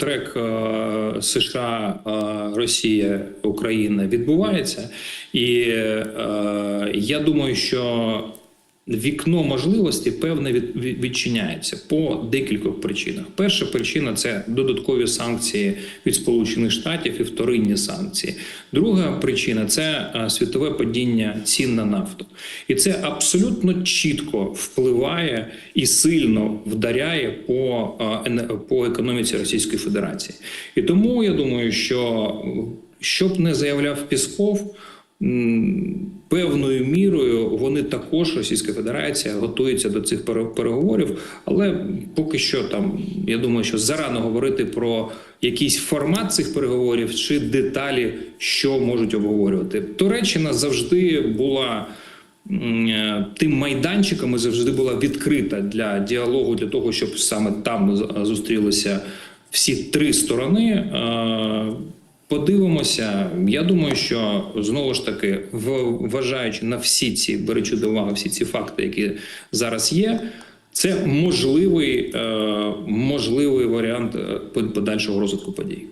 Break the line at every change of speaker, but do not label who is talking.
трек е, США, е, Росія, Україна відбувається, і е, я думаю, що вікно можливості певне від, від- відчиняється по декількох причинах. Перша причина це додаткові санкції від Сполучених Штатів і вторинні санкції. Друга причина це е, світове падіння цін на нафту, і це абсолютно чітко впливає і сильно вдаряє по, е, по економіці Російської Федерації. І тому я думаю, що що б не заявляв Пісков. Певною мірою вони також Російська Федерація готується до цих переговорів, але поки що там я думаю, що зарано говорити про якийсь формат цих переговорів чи деталі, що можуть обговорювати. Туреччина завжди була е, тим майданчиком і завжди була відкрита для діалогу, для того, щоб саме там зустрілися всі три сторони. Подивимося. Я думаю, що знову ж таки, вважаючи на всі ці, беручи до уваги всі ці факти, які зараз є, це можливий, е, можливий варіант е, подальшого розвитку подій.